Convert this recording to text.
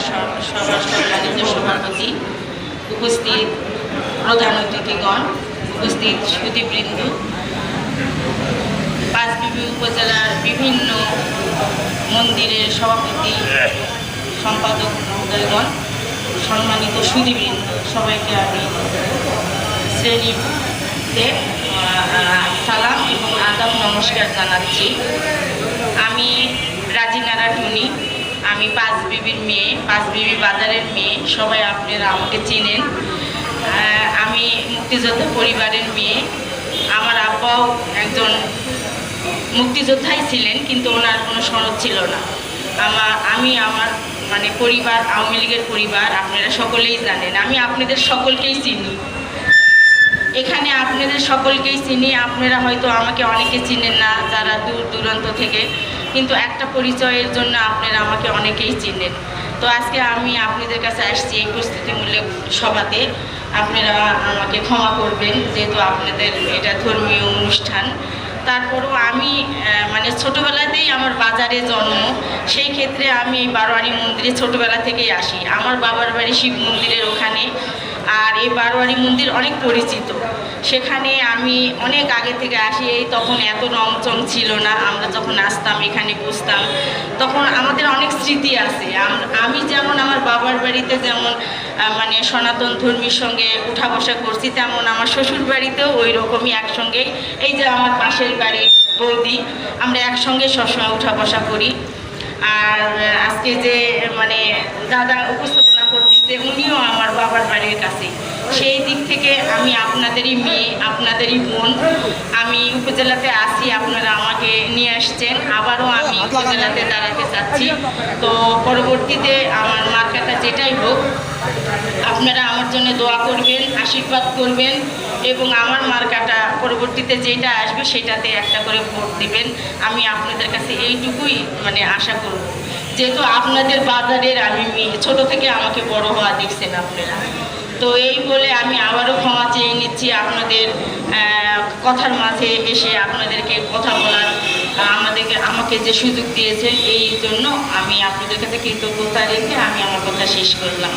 স- সম্মানিত সভাপতি, উপস্থিত প্রধান অতিথিগণ, উপস্থিত সুদীবৃন্দ পাঁচবিবি উপজেলার বিভিন্ন মন্দিরের সভাপতি, সম্পাদক মহোদয়গণ, সম্মানিত সুদীবৃন্দ সবাইকে আমি শ্রেণীতে সালাম এবং আদাব নমস্কার জানাচ্ছি। আমি রাজিনারা টুনি আমি পাঁচ বিবির মেয়ে, পাঁচ বিবি বাজারের মেয়ে, সবাই আপনারা আমাকে চেনেন। আমি মুক্তিযোদ্ধা পরিবারের মেয়ে। আমার আব্বাও একজন মুক্তিযোদ্ধাই ছিলেন, কিন্তু ওনার কোনো সনদ ছিল না। আমার আমি আমার মানে পরিবার, আওয়ামী লীগের পরিবার, আপনারা সকলেই জানেন। আমি আপনাদের সকলকেই চিনি। এখানে আপনাদের সকলকেই চিনি। আপনারা হয়তো আমাকে অনেকে চিনেন না, যারা দূর দূরান্ত থেকে। কিন্তু একটা পরিচয়ের জন্য আপনারা আমাকে অনেকেই চিনেন। তো আজকে আমি আপনাদের কাছে আসছি এই প্রস্তুতিমূলক সভাতে। আপনারা আমাকে ক্ষমা করবেন, যেহেতু আপনাদের এটা ধর্মীয় অনুষ্ঠান। তারপরও আমি মানে ছোটোবেলাতেই আমার বাজারে জন্ম, সেই ক্ষেত্রে আমি এই বারোয়ারি মন্দিরে ছোটোবেলা থেকেই আসি। আমার বাবার বাড়ি শিব মন্দিরের ওখানে। আর এই বারোয়ারি মন্দির অনেক পরিচিত। সেখানে আমি অনেক আগে থেকে আসি, এই তখন এত রংচং ছিল না, আমরা যখন আসতাম, এখানে বসতাম, তখন আমাদের অনেক স্মৃতি আছে। আমি যেমন আমার বাবার বাড়িতে যেমন মানে সনাতন ধর্মীর সঙ্গে উঠা বসা করছি, তেমন আমার শ্বশুর বাড়িতেও ওই রকমই একসঙ্গেই। এই যে আমার পাশের বাড়ি বৌদি, আমরা একসঙ্গে সবসময় উঠা বসা করি। আর আজকে যে মানে দাদা উপস্থাপনা করতেছে, উনিও আমার বাবার বাড়ির কাছে। সেই দিক থেকে আমি আপনাদেরই মেয়ে, আপনাদেরই বোন। আমি উপজেলাতে আসি আপনারা আমাকে নিয়ে আসছেন। আবারও আমি উপজেলাতে দাঁড়াতে চাচ্ছি। তো পরবর্তীতে আমার মার মার্কাটা যেটাই হোক, আপনারা আমার জন্য দোয়া করবেন, আশীর্বাদ করবেন এবং আমার মার্কাটা পরবর্তীতে যেটা আসবে সেটাতে একটা করে ভোট দিবেন। আমি আপনাদের কাছে এইটুকুই মানে আশা করব। যেহেতু আপনাদের বাজারের আমি ছোট থেকে আমাকে বড় হওয়া দেখছেন আপনারা। তো এই বলে আমি আবারও ক্ষমা চেয়ে নিচ্ছি আপনাদের কথার মাঝে এসে আপনাদেরকে কথা বলার, আমাদেরকে, আমাকে যে সুযোগ দিয়েছেন, এই জন্য আমি আপনাদের কাছে কৃতজ্ঞতা রেখে আমি আমার কথা শেষ করলাম।